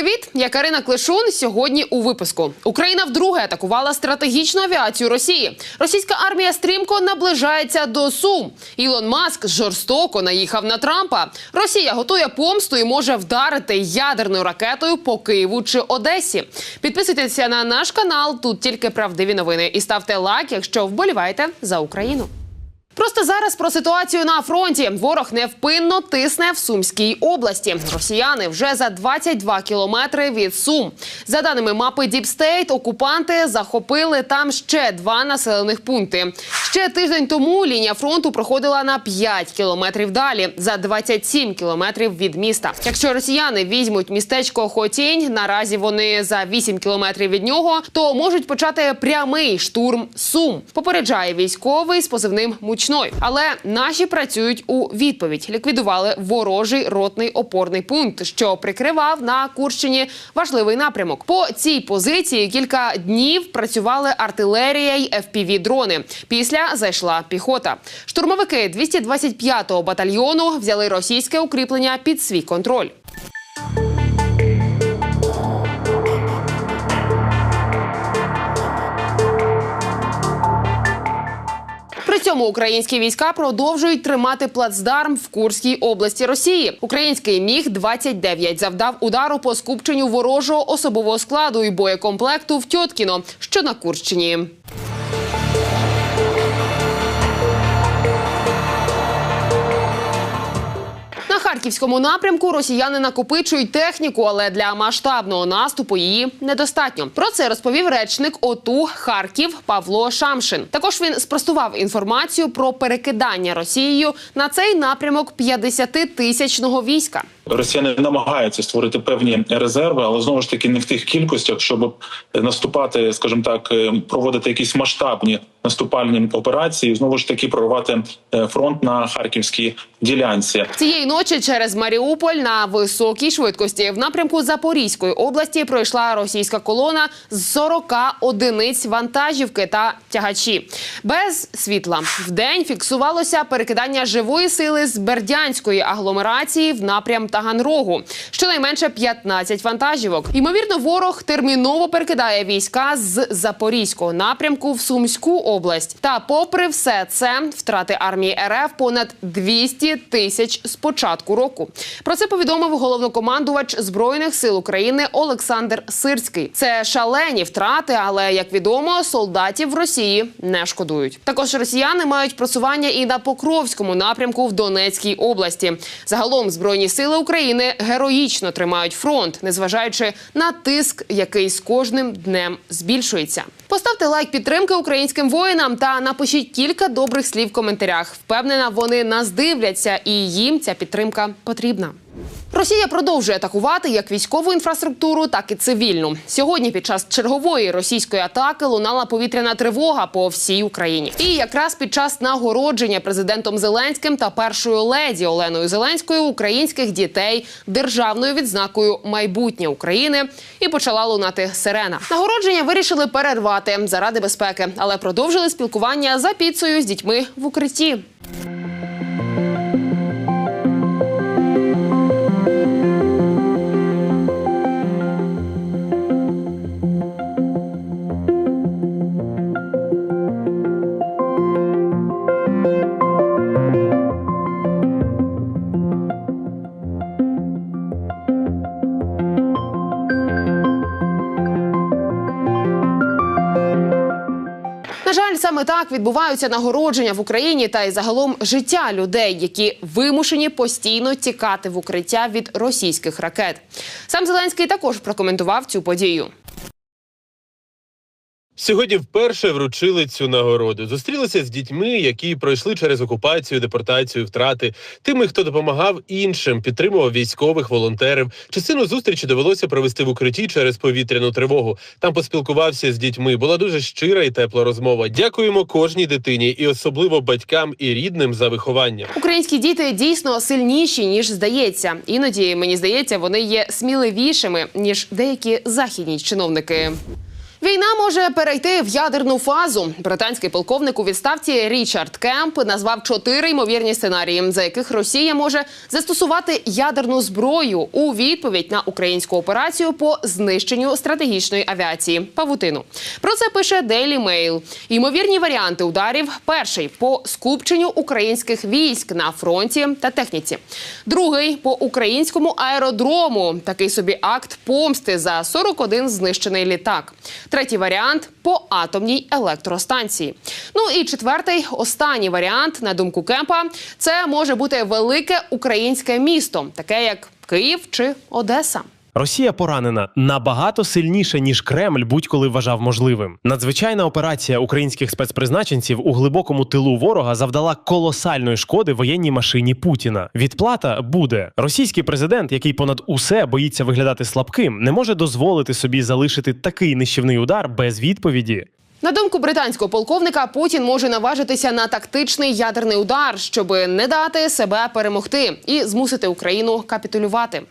Привіт, я Карина Клишун. Сьогодні у випуску Україна вдруге атакувала стратегічну авіацію Росії. Російська армія стрімко наближається до Сум. Ілон Маск жорстоко наїхав на Трампа. Росія готує помсту і може вдарити ядерною ракетою по Києву чи Одесі. Підписуйтеся на наш канал. Тут тільки правдиві новини. І ставте лайк, якщо вболіваєте за Україну. Просто зараз про ситуацію на фронті. Ворог невпинно тисне в Сумській області. Росіяни вже за 22 кілометри від Сум. За даними мапи Діпстейт, окупанти захопили там ще два населених пункти. Ще тиждень тому лінія фронту проходила на 5 кілометрів далі, за 27 кілометрів від міста. Якщо росіяни візьмуть містечко Хотінь, наразі вони за 8 кілометрів від нього, то можуть почати прямий штурм Сум. Попереджає військовий з позивним мучной. Але наші працюють у відповідь. Ліквідували ворожий ротний опорний пункт, що прикривав на Курщині важливий напрямок. По цій позиції кілька днів працювали артилерія й fpv дрони. Після зайшла піхота. Штурмовики 225-го батальйону взяли російське укріплення під свій контроль. Цьому українські війська продовжують тримати плацдарм в Курській області Росії. Український міг 29 завдав удару по скупченню ворожого особового складу і боєкомплекту в Тьоткіно, що на Курщині. Харківському напрямку росіяни накопичують техніку, але для масштабного наступу її недостатньо. Про це розповів речник ОТУ Харків Павло Шамшин. Також він спростував інформацію про перекидання Росією на цей напрямок 50-тисячного війська. Росіяни намагаються створити певні резерви, але знову ж таки не в тих кількостях, щоб наступати, скажімо так, е, проводити якісь масштабні наступальні операції, знову ж таки прорвати е, фронт на харківській ділянці. Цієї ночі через Маріуполь на високій швидкості в напрямку Запорізької області пройшла російська колона з 40 одиниць вантажівки та тягачі. Без світла в день фіксувалося перекидання живої сили з бердянської агломерації в напрям Таганрогу. Щонайменше 15 вантажівок. Ймовірно, ворог терміново перекидає війська з запорізького напрямку в Сумську область. Та, попри все це, втрати армії РФ понад 200 тисяч з початку року. Про це повідомив головнокомандувач збройних сил України Олександр Сирський. Це шалені втрати, але як відомо, солдатів в Росії не шкодують. Також росіяни мають просування і на Покровському напрямку в Донецькій області. Загалом збройні сили України героїчно тримають фронт, незважаючи на тиск, який з кожним днем збільшується. Поставте лайк підтримки українським воїнам та напишіть кілька добрих слів в коментарях. Впевнена, вони нас дивляться, і їм ця підтримка потрібна. Росія продовжує атакувати як військову інфраструктуру, так і цивільну. Сьогодні під час чергової російської атаки лунала повітряна тривога по всій Україні. І якраз під час нагородження президентом Зеленським та першою леді Оленою Зеленською українських дітей державною відзнакою майбутнє України і почала лунати сирена. Нагородження вирішили перервати заради безпеки, але продовжили спілкування за піцею з дітьми в укритті. Саме так відбуваються нагородження в Україні та й загалом життя людей, які вимушені постійно тікати в укриття від російських ракет. Сам Зеленський також прокоментував цю подію. Сьогодні вперше вручили цю нагороду. Зустрілися з дітьми, які пройшли через окупацію, депортацію, втрати, тими, хто допомагав іншим, підтримував військових, волонтерів. Частину зустрічі довелося провести в укритті через повітряну тривогу. Там поспілкувався з дітьми. Була дуже щира і тепла розмова. Дякуємо кожній дитині, і особливо батькам і рідним за виховання. Українські діти дійсно сильніші ніж здається. Іноді мені здається, вони є сміливішими ніж деякі західні чиновники. Війна може перейти в ядерну фазу. Британський полковник у відставці Річард Кемп назвав чотири ймовірні сценарії, за яких Росія може застосувати ядерну зброю у відповідь на українську операцію по знищенню стратегічної авіації Павутину. Про це пише Daily Mail. Ймовірні варіанти ударів: перший по скупченню українських військ на фронті та техніці, другий по українському аеродрому. Такий собі акт помсти за 41 знищений літак. Третій варіант по атомній електростанції. Ну і четвертий, останній варіант, на думку Кемпа, це може бути велике українське місто, таке як Київ чи Одеса. Росія поранена набагато сильніше ніж Кремль будь-коли вважав можливим. Надзвичайна операція українських спецпризначенців у глибокому тилу ворога завдала колосальної шкоди воєнній машині Путіна. Відплата буде. Російський президент, який понад усе боїться виглядати слабким, не може дозволити собі залишити такий нищівний удар без відповіді. На думку британського полковника, Путін може наважитися на тактичний ядерний удар, щоб не дати себе перемогти і змусити Україну капітулювати.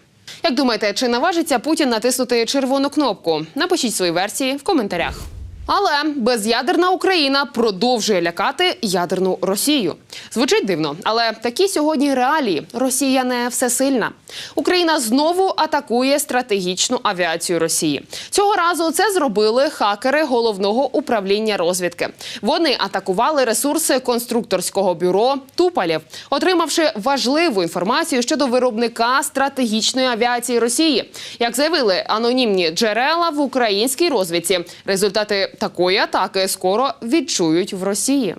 Як думаєте, чи наважиться Путін натиснути червону кнопку? Напишіть свої версії в коментарях. Але без'ядерна Україна продовжує лякати ядерну Росію. Звучить дивно, але такі сьогодні реалії. Росія не всесильна. Україна знову атакує стратегічну авіацію Росії. Цього разу це зробили хакери головного управління розвідки. Вони атакували ресурси конструкторського бюро Тупалєв, отримавши важливу інформацію щодо виробника стратегічної авіації Росії. Як заявили анонімні джерела в українській розвідці, результати такої атаки скоро відчують в Росії.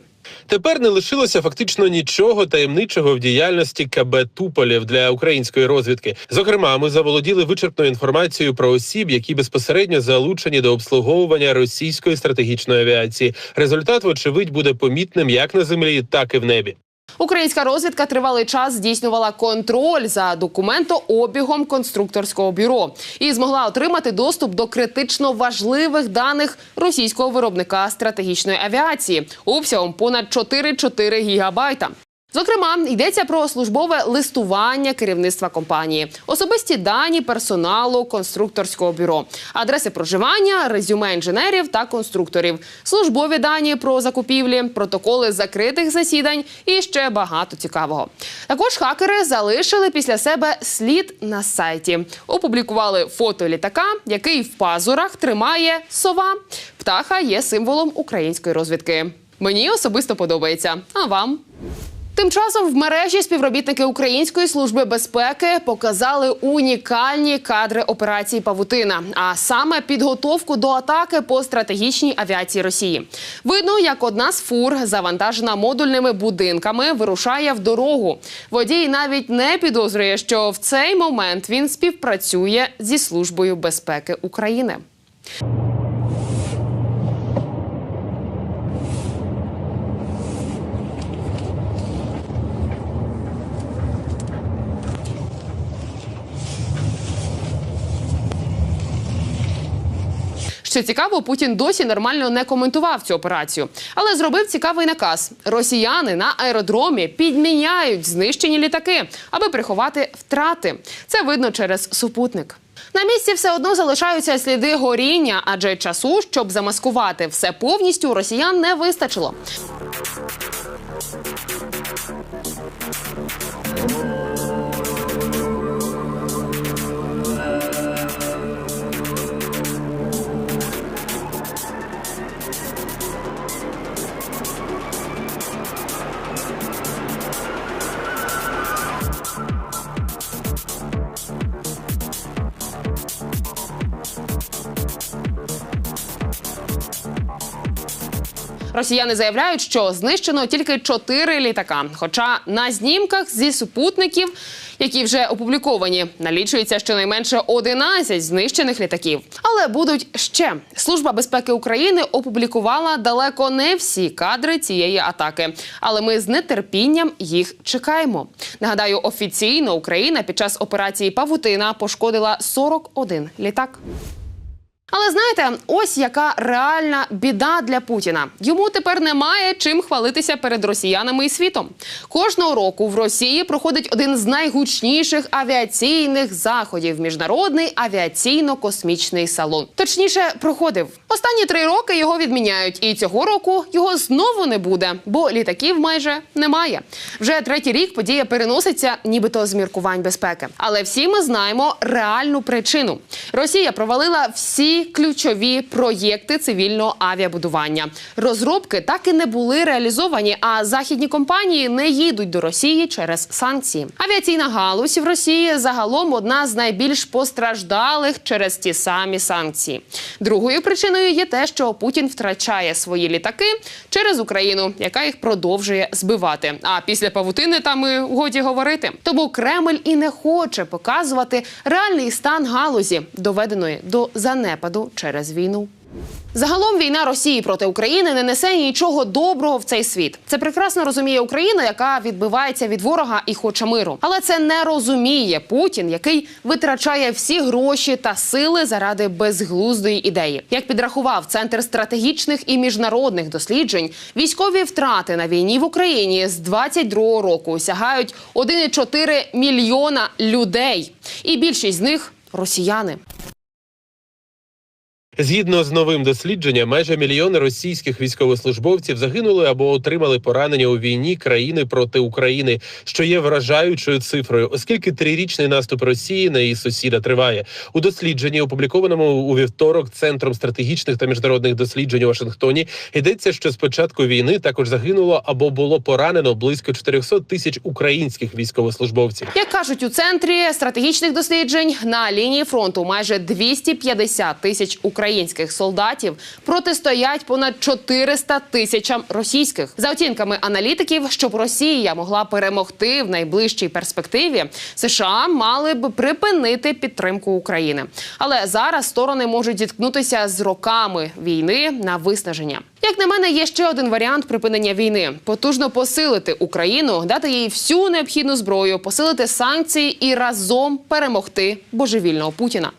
Тепер не лишилося фактично нічого таємничого в діяльності КБ Туполєв для української розвідки. Зокрема, ми заволоділи вичерпною інформацією про осіб, які безпосередньо залучені до обслуговування російської стратегічної авіації. Результат, вочевидь, буде помітним як на землі, так і в небі. Українська розвідка тривалий час здійснювала контроль за документообігом конструкторського бюро і змогла отримати доступ до критично важливих даних російського виробника стратегічної авіації обсягом понад 4,4 гігабайта. Зокрема, йдеться про службове листування керівництва компанії, особисті дані персоналу конструкторського бюро, адреси проживання, резюме інженерів та конструкторів, службові дані про закупівлі, протоколи закритих засідань і ще багато цікавого. Також хакери залишили після себе слід на сайті. Опублікували фото літака, який в пазурах тримає сова. Птаха є символом української розвідки. Мені особисто подобається. А вам? Тим часом в мережі співробітники Української служби безпеки показали унікальні кадри операції Павутина, а саме підготовку до атаки по стратегічній авіації Росії. Видно, як одна з фур, завантажена модульними будинками, вирушає в дорогу. Водій навіть не підозрює, що в цей момент він співпрацює зі службою безпеки України. Що цікаво, Путін досі нормально не коментував цю операцію, але зробив цікавий наказ: росіяни на аеродромі підміняють знищені літаки, аби приховати втрати. Це видно через супутник. На місці все одно залишаються сліди горіння, адже часу, щоб замаскувати все повністю, росіян не вистачило. Росіяни заявляють, що знищено тільки чотири літака. Хоча на знімках зі супутників, які вже опубліковані, налічується щонайменше 11 знищених літаків. Але будуть ще. Служба безпеки України опублікувала далеко не всі кадри цієї атаки, але ми з нетерпінням їх чекаємо. Нагадаю, офіційно Україна під час операції Павутина пошкодила 41 літак. Але знаєте, ось яка реальна біда для Путіна. Йому тепер немає чим хвалитися перед росіянами і світом. Кожного року в Росії проходить один з найгучніших авіаційних заходів міжнародний авіаційно-космічний салон. Точніше, проходив останні три роки. Його відміняють, і цього року його знову не буде, бо літаків майже немає. Вже третій рік подія переноситься, нібито з міркувань безпеки. Але всі ми знаємо реальну причину. Росія провалила всі ключові проєкти цивільного авіабудування. Розробки так і не були реалізовані, а західні компанії не їдуть до Росії через санкції. Авіаційна галузь в Росії загалом одна з найбільш постраждалих через ті самі санкції. Другою причиною є те, що Путін втрачає свої літаки через Україну, яка їх продовжує збивати. А після павутини там і годі говорити. Тому Кремль і не хоче показувати реальний стан галузі, доведеної до занепаду через війну. Загалом війна Росії проти України не несе нічого доброго в цей світ. Це прекрасно розуміє Україна, яка відбивається від ворога і хоче миру. Але це не розуміє Путін, який витрачає всі гроші та сили заради безглуздої ідеї. Як підрахував центр стратегічних і міжнародних досліджень, військові втрати на війні в Україні з 22 року сягають 1,4 мільйона людей, і більшість з них росіяни. Згідно з новим дослідженням, майже мільйон російських військовослужбовців загинули або отримали поранення у війні країни проти України, що є вражаючою цифрою, оскільки трирічний наступ Росії на її сусіда триває. У дослідженні, опублікованому у вівторок центром стратегічних та міжнародних досліджень у Вашингтоні, йдеться, що з початку війни також загинуло або було поранено близько 400 тисяч українських військовослужбовців. Як кажуть у центрі стратегічних досліджень, на лінії фронту майже 250 тисяч українських солдатів протистоять понад 400 тисячам російських. За оцінками аналітиків, щоб Росія могла перемогти в найближчій перспективі, США мали б припинити підтримку України. Але зараз сторони можуть зіткнутися з роками війни на виснаження. Як на мене, є ще один варіант припинення війни: потужно посилити Україну, дати їй всю необхідну зброю, посилити санкції і разом перемогти божевільного Путіна.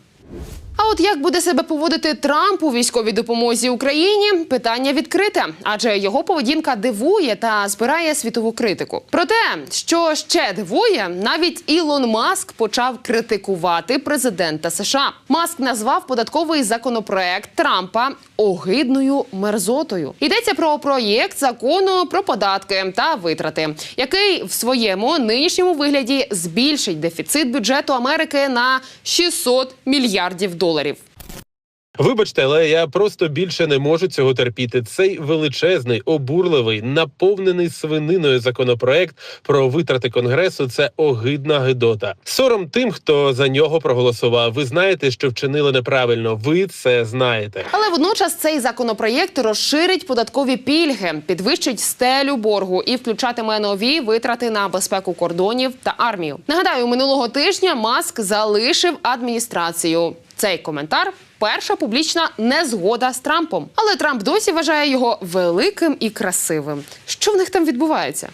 А от як буде себе поводити Трамп у військовій допомозі Україні? Питання відкрите, адже його поведінка дивує та збирає світову критику. Проте, що ще дивує, навіть Ілон Маск почав критикувати президента США. Маск назвав податковий законопроект Трампа огидною мерзотою. Йдеться про проєкт закону про податки та витрати, який в своєму нинішньому вигляді збільшить дефіцит бюджету Америки на 600 мільярдів доларів. Вибачте, але я просто більше не можу цього терпіти. Цей величезний, обурливий, наповнений свининою законопроект про витрати конгресу. Це огидна гидота. Сором тим, хто за нього проголосував. Ви знаєте, що вчинили неправильно. Ви це знаєте. Але водночас цей законопроєкт розширить податкові пільги, підвищить стелю боргу і включатиме нові витрати на безпеку кордонів та армію. Нагадаю, минулого тижня Маск залишив адміністрацію. Цей коментар. Перша публічна незгода з Трампом, але Трамп досі вважає його великим і красивим. Що в них там відбувається?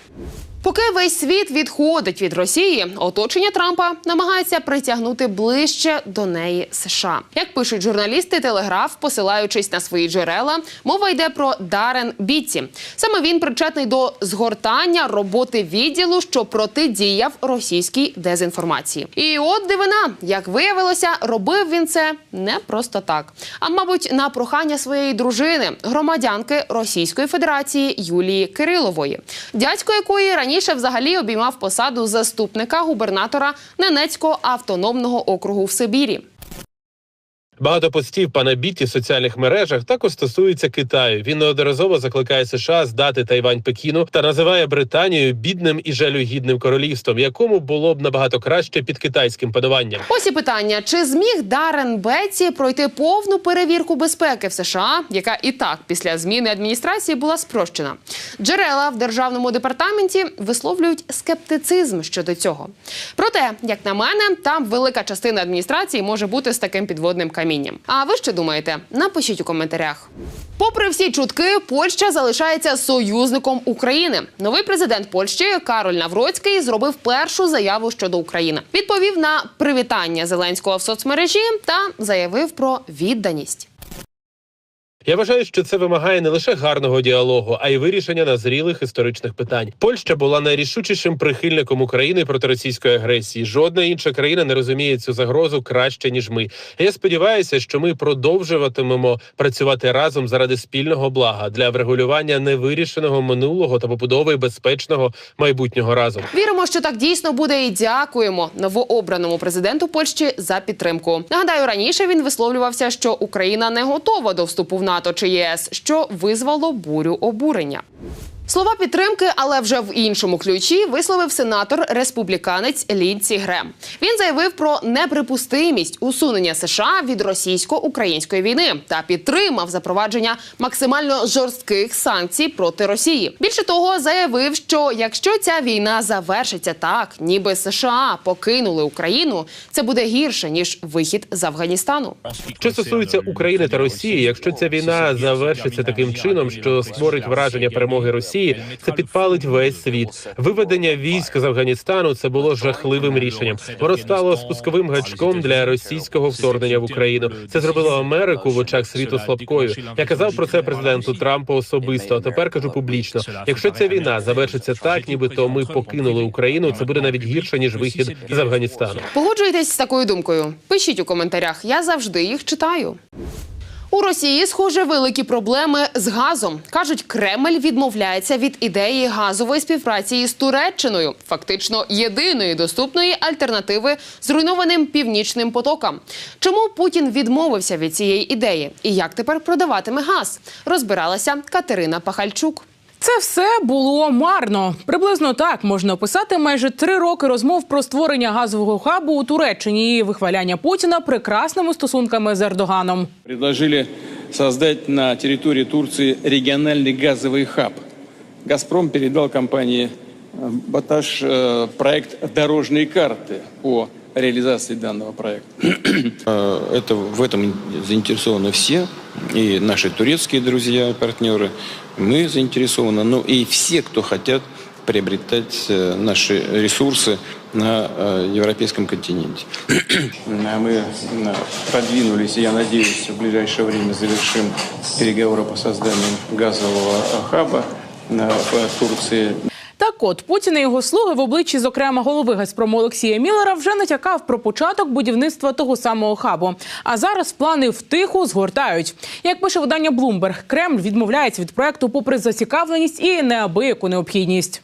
Поки весь світ відходить від Росії, оточення Трампа намагається притягнути ближче до неї США. Як пишуть журналісти Телеграф, посилаючись на свої джерела, мова йде про Дарен Біці. Саме він причетний до згортання роботи відділу, що протидіяв російській дезінформації. І от дивина, як виявилося, робив він це не просто так, а мабуть, на прохання своєї дружини, громадянки Російської Федерації Юлії Кирилової, дядько якої раніше взагалі обіймав посаду заступника губернатора Ненецького автономного округу в Сибірі. Багато постів пана Біті в соціальних мережах також стосується Китаю. Він неодноразово закликає США здати Тайвань Пекіну та називає Британію бідним і жалюгідним королівством, якому було б набагато краще під китайським пануванням. Ось і питання: чи зміг Дарен Бетті пройти повну перевірку безпеки в США, яка і так після зміни адміністрації була спрощена? Джерела в державному департаменті висловлюють скептицизм щодо цього. Проте, як на мене, там велика частина адміністрації може бути з таким підводним камінням. Камінням. А ви що думаєте? Напишіть у коментарях. Попри всі чутки, Польща залишається союзником України. Новий президент Польщі Кароль Навроцький зробив першу заяву щодо України. Відповів на привітання Зеленського в соцмережі та заявив про відданість. Я вважаю, що це вимагає не лише гарного діалогу, а й вирішення назрілих історичних питань. Польща була найрішучішим прихильником України проти російської агресії. Жодна інша країна не розуміє цю загрозу краще ніж ми. Я сподіваюся, що ми продовжуватимемо працювати разом заради спільного блага для врегулювання невирішеного минулого та побудови безпечного майбутнього разом. Віримо, що так дійсно буде, і дякуємо новообраному президенту Польщі за підтримку. Нагадаю, раніше він висловлювався, що Україна не готова до вступу в НАТО чи єС, що визвало бурю обурення. Слова підтримки, але вже в іншому ключі висловив сенатор республіканець Лінці Грем. Він заявив про неприпустимість усунення США від російсько-української війни та підтримав запровадження максимально жорстких санкцій проти Росії. Більше того, заявив, що якщо ця війна завершиться так, ніби США покинули Україну, це буде гірше ніж вихід з Афганістану. Що стосується України та Росії, якщо ця війна завершиться таким чином, що створить враження перемоги Росії, це підпалить весь світ. Виведення військ з Афганістану це було жахливим рішенням. Воно стало спусковим гачком для російського вторгнення в Україну. Це зробило Америку в очах світу слабкою. Я казав про це президенту Трампу особисто. А тепер кажу публічно: якщо ця війна завершиться так, нібито ми покинули Україну, це буде навіть гірше ніж вихід з Афганістану. Погоджуєтесь з такою думкою? Пишіть у коментарях. Я завжди їх читаю. У Росії, схоже, великі проблеми з газом. кажуть, Кремль відмовляється від ідеї газової співпраці з Туреччиною, фактично єдиної доступної альтернативи зруйнованим північним потокам. Чому Путін відмовився від цієї ідеї і як тепер продаватиме газ? Розбиралася Катерина Пахальчук. Це все було марно. Приблизно так можна описати майже три роки розмов про створення газового хабу у Туреччині і вихваляння Путіна прекрасними стосунками з Ердоганом. предложили создать на территории Турции региональный газовый хаб. «Газпром» передал компании э, «Баташ» э, проект «Дорожные карты» по реализации данного проекта. Э, Это, в этом заинтересованы все, и наши турецкие друзья, партнеры. Мы заинтересованы, но и все, кто хотят приобретать э, наши ресурсы на э, европейском континенте. А Мы э, продвинулись, и я надеюсь, в ближайшее время завершим переговоры по созданию газового хаба в Турции. Так от Путін і його слуги в обличчі, зокрема голови Газпрому Олексія Міллера, вже натякав про початок будівництва того самого хабу. А зараз плани втиху згортають. Як пише видання Bloomberg, Кремль відмовляється від проекту попри зацікавленість і неабияку необхідність.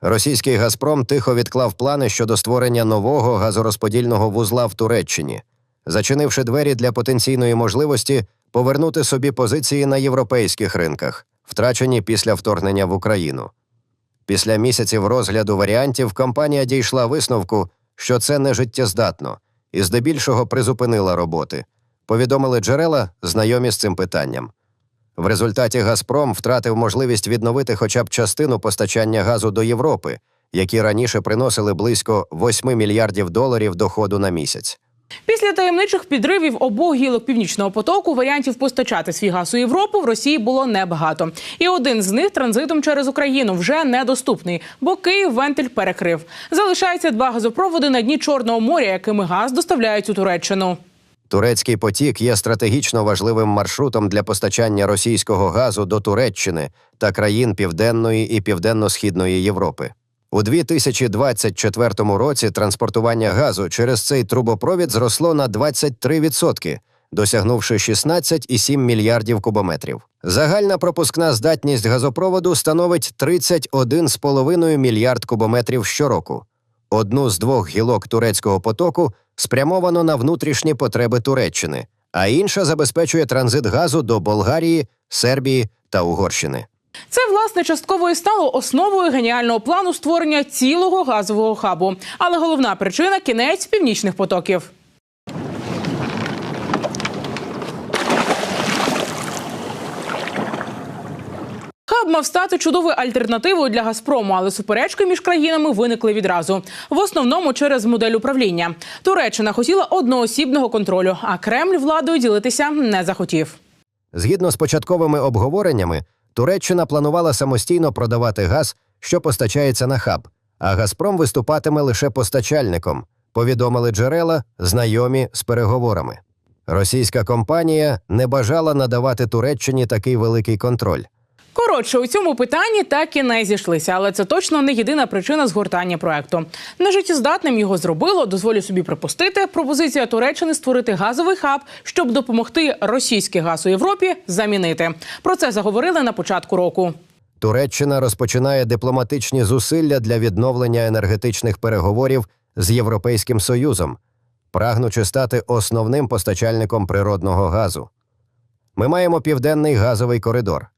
Російський Газпром тихо відклав плани щодо створення нового газорозподільного вузла в Туреччині, зачинивши двері для потенційної можливості повернути собі позиції на європейських ринках, втрачені після вторгнення в Україну. Після місяців розгляду варіантів компанія дійшла висновку, що це не життєздатно, і здебільшого призупинила роботи. Повідомили джерела, знайомі з цим питанням. В результаті Газпром втратив можливість відновити хоча б частину постачання газу до Європи, які раніше приносили близько 8 мільярдів доларів доходу на місяць. Після таємничих підривів обох гілок північного потоку варіантів постачати свій газ у Європу в Росії було небагато. І один з них транзитом через Україну вже недоступний, бо Київ вентиль перекрив. Залишається два газопроводи на дні Чорного моря, якими газ доставляють у Туреччину. Турецький потік є стратегічно важливим маршрутом для постачання російського газу до Туреччини та країн Південної і Південно-Східної Європи. У 2024 році транспортування газу через цей трубопровід зросло на 23%, досягнувши 16,7 мільярдів кубометрів. Загальна пропускна здатність газопроводу становить 31,5 мільярд кубометрів щороку. Одну з двох гілок турецького потоку спрямовано на внутрішні потреби Туреччини, а інша забезпечує транзит газу до Болгарії, Сербії та Угорщини. Це власне частково і стало основою геніального плану створення цілого газового хабу. Але головна причина кінець північних потоків. Хаб мав стати чудовою альтернативою для Газпрому, але суперечки між країнами виникли відразу. В основному через модель управління. Туреччина хотіла одноосібного контролю, а Кремль владою ділитися не захотів. Згідно з початковими обговореннями, Туреччина планувала самостійно продавати газ, що постачається на хаб, а Газпром виступатиме лише постачальником, повідомили джерела, знайомі з переговорами. Російська компанія не бажала надавати Туреччині такий великий контроль. Коротше, у цьому питанні так і не зійшлися, але це точно не єдина причина згортання проекту. Нежиттєздатним його зробило, дозволю собі припустити, пропозиція Туреччини створити газовий хаб, щоб допомогти російський газ у Європі замінити. Про це заговорили на початку року. Туреччина розпочинає дипломатичні зусилля для відновлення енергетичних переговорів з Європейським Союзом, прагнучи стати основним постачальником природного газу. Ми маємо південний газовий коридор.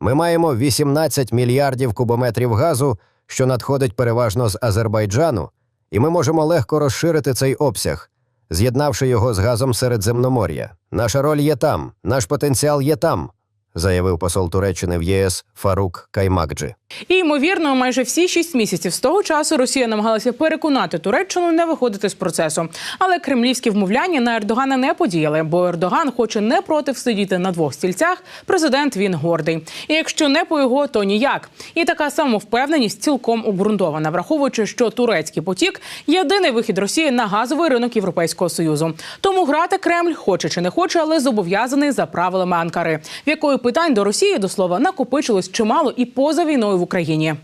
Ми маємо 18 мільярдів кубометрів газу, що надходить переважно з Азербайджану, і ми можемо легко розширити цей обсяг, з'єднавши його з газом Середземномор'я. Наша роль є там, наш потенціал є там, заявив посол Туреччини в ЄС Фарук Каймакджі. І ймовірно, майже всі шість місяців з того часу Росія намагалася переконати Туреччину не виходити з процесу. Але кремлівські вмовляння на Ердогана не подіяли, бо Ердоган хоче не проти сидіти на двох стільцях. Президент він гордий. І якщо не по його, то ніяк. І така самовпевненість цілком обґрунтована, враховуючи, що турецький потік єдиний вихід Росії на газовий ринок Європейського союзу. Тому грати Кремль хоче чи не хоче, але зобов'язаний за правилами Анкари, в якої питань до Росії до слова накопичилось чимало і поза війною в Україні.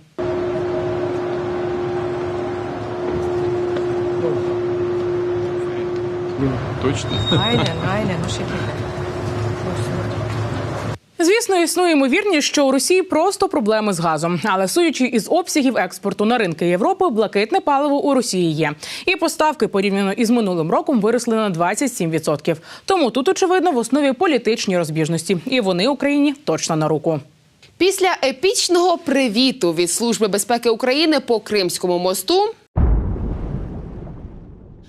Звісно, існує ймовірність, що у Росії просто проблеми з газом. Але судячи із обсягів експорту на ринки Європи, блакитне паливо у Росії є. І поставки порівняно із минулим роком виросли на 27%. Тому тут очевидно в основі політичні розбіжності, і вони Україні точно на руку. Після епічного привіту від Служби безпеки України по Кримському мосту.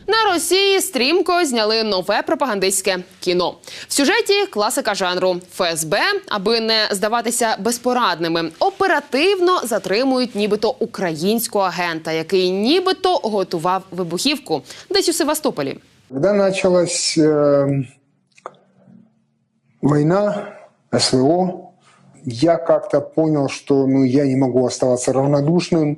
На Росії стрімко зняли нове пропагандистське кіно. В сюжеті класика жанру ФСБ, аби не здаватися безпорадними, оперативно затримують нібито українського агента, який нібито готував вибухівку десь у Севастополі. Когда началась э, война, СВО, я как-то понял, что ну, я не могу оставаться равнодушным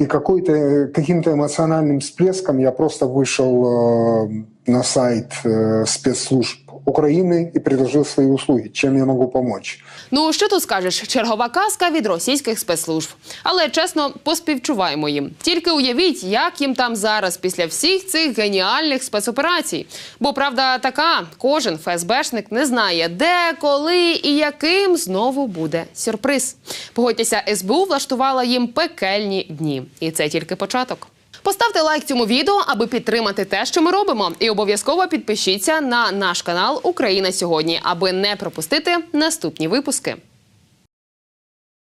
И какой-то, э, каким-то эмоциональным всплеском я просто вышел э, на сайт э, спецслужб Украины и предложил свои услуги. Чем я могу помочь? Ну що тут скажеш? Чергова казка від російських спецслужб. Але чесно, поспівчуваємо їм. Тільки уявіть, як їм там зараз після всіх цих геніальних спецоперацій. Бо правда така, кожен ФСБшник не знає, де, коли і яким знову буде сюрприз. Погодьтеся, СБУ влаштувала їм пекельні дні, і це тільки початок. Поставте лайк цьому відео, аби підтримати те, що ми робимо, і обов'язково підпишіться на наш канал Україна сьогодні, аби не пропустити наступні випуски.